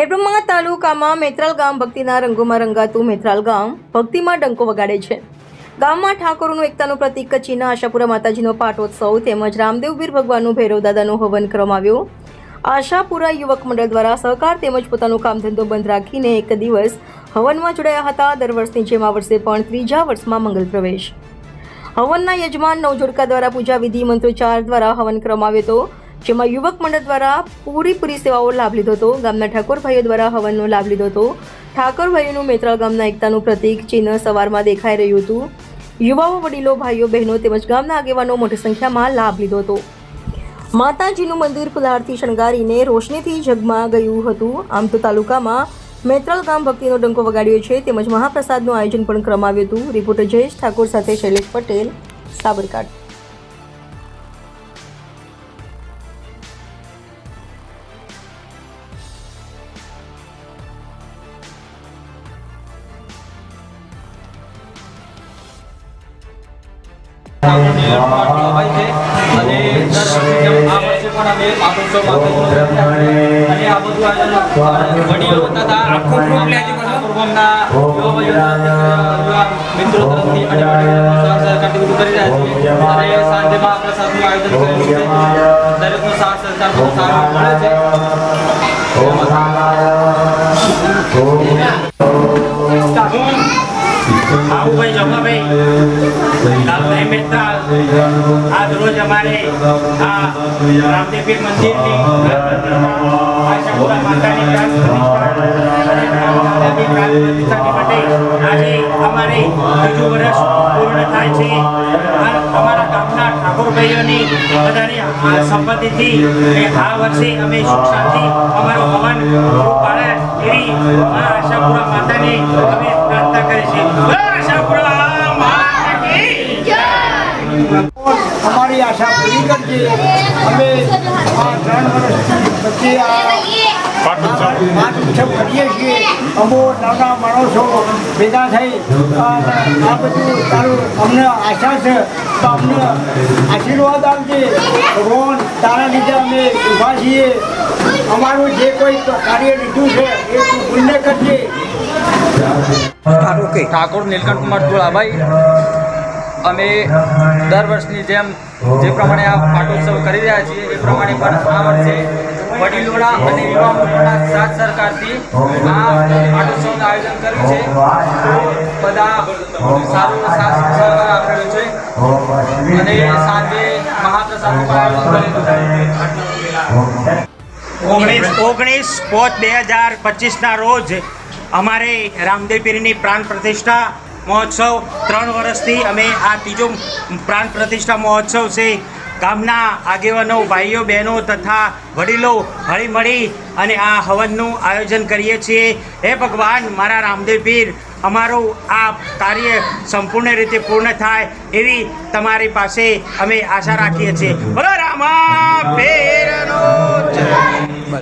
ખેડબ્રહ્મા તાલુકામાં મેત્રાલ ગામ ભક્તિના રંગોમાં રંગાતું મેત્રાલ ગામ ભક્તિમાં ડંકો વગાડે છે. ગામમાં ઠાકોરોનું એકતાનું પ્રતિક કચ્છીના આશાપુરા માતાજીનો પાટોત્સવ તેમજ રામદેવ વીર ભગવાનનું ભૈરવ હવન કરવામાં આવ્યું. આશાપુરા યુવક મંડળ દ્વારા સહકાર તેમજ પોતાનું કામ ધંધો બંધ રાખીને એક દિવસ હવનમાં જોડાયા હતા. દર વર્ષની જેમ આ વર્ષે પણ ત્રીજા વર્ષમાં મંગલ પ્રવેશ. હવનના યજમાન નવજોડકા દ્વારા પૂજા વિધિ મંત્રોચ્ચાર દ્વારા હવન કરવામાં આવ્યો હતો. જેમાં યુવક મંડળ દ્વારા પૂરેપૂરી સેવાઓ લાભ લીધો હતો. ગામના ઠાકોરભાઈઓ દ્વારા હવનનો લાભ લીધો હતો. ઠાકોરભાઈઓનું મેત્રા ગામના એકતાનું પ્રતીક ચિહ્ન સવારમાં દેખાઈ રહ્યું હતું. યુવાઓ, વડીલો, ભાઈઓ, બહેનો તેમજ ગામના આગેવાનો મોટી સંખ્યામાં લાભ લીધો હતો. માતાજીનું મંદિર ફુલારથી શણગારીને રોશનીથી જગમાં ગયું હતું. આમ તો તાલુકામાં મેત્રલ ગામ ભક્તિનો ડંકો વગાડ્યો છે. તેમજ મહાપ્રસાદનું આયોજન પણ કરવામાં આવ્યું હતું. રિપોર્ટર જયેશ ઠાકોર સાથે શૈલેષ પટેલ, સાબરકાંઠા. હોય છે અને દર વર્ષે જેમ આ વર્ષે પણ અમે પાટોત્સવ માતાજીનો અને આ બધું આયોજન વડીલો તથા ઠાકોરગામના યુવા યુવા મિત્રો તરફથી અને વડીલો સાથ સહકારથી બધું કરી રહ્યા છીએ અને સાંજે મહાપ્રસાદનું આયોજન કરેલું છે દરેકનો સાથ સહકાર બહુ સારો મળે છે બાબુભાઈ જમાભાઈ લાલભાઈ મહેતા આજ રોજ અમારે આ રામદેવપીર મંદિરની માતાની અમારે સંપત્તિથી આ વર્ષે અમે સુખ શાંતિ, અમારો હવન પૂરું પાડે એવી આશાપુરા માતાને અમે પ્રાર્થના અમારી આશા પૂરી કરજે અમે આ ત્રણ વર્ષ પછી આ કરીએ છીએ. અમો નાના માણસો ભેગા થઈ આ બધું તારું અમને આશા છે. તો અમને આશીર્વાદ આપજે. ભગવાન તારા લીધે અમે ઊભા છીએ. અમારું જે કોઈ કાર્ય લીધું છે એ તું પુણ્ય કરજે. ઠાકોર નીલકંઠ કુમાર ધોળાભાઈ અમે દર વર્ષની જેમ જે પ્રમાણે આ પાટોત્સવ કરી રહ્યા છીએ એ પ્રમાણે પણ આ વર્ષે વડીલોના અને યુવા મંડળના સાથ સરકારથી આ પાટોત્સવનું આયોજન કર્યું છે. તો બધા સારું સાથ સહકાર આપેલો છે. અને સાંજે મહાપ્રસાદનું પણ આયોજન કરેલું છે. ઓગણીસ ઓગણીસ. પોચ બે હજાર પચીસના રોજ અમારે રામદેવ પીરની પ્રાણ પ્રતિષ્ઠા મહોત્સવ ત્રણ વર્ષથી અમે આ ત્રીજો પ્રાણ પ્રતિષ્ઠા મહોત્સવ છે. ગામના આગેવાનો ભાઈઓ બહેનો તથા વડીલો હળીમળી અને આ હવનનું આયોજન કરીએ છીએ. હે ભગવાન મારા રામદેવ પીર અમારું આ કાર્ય સંપૂર્ણ રીતે પૂર્ણ થાય એવી તમારી પાસે અમે આશા રાખીએ છીએ. બોલો રામા પીરનો જય.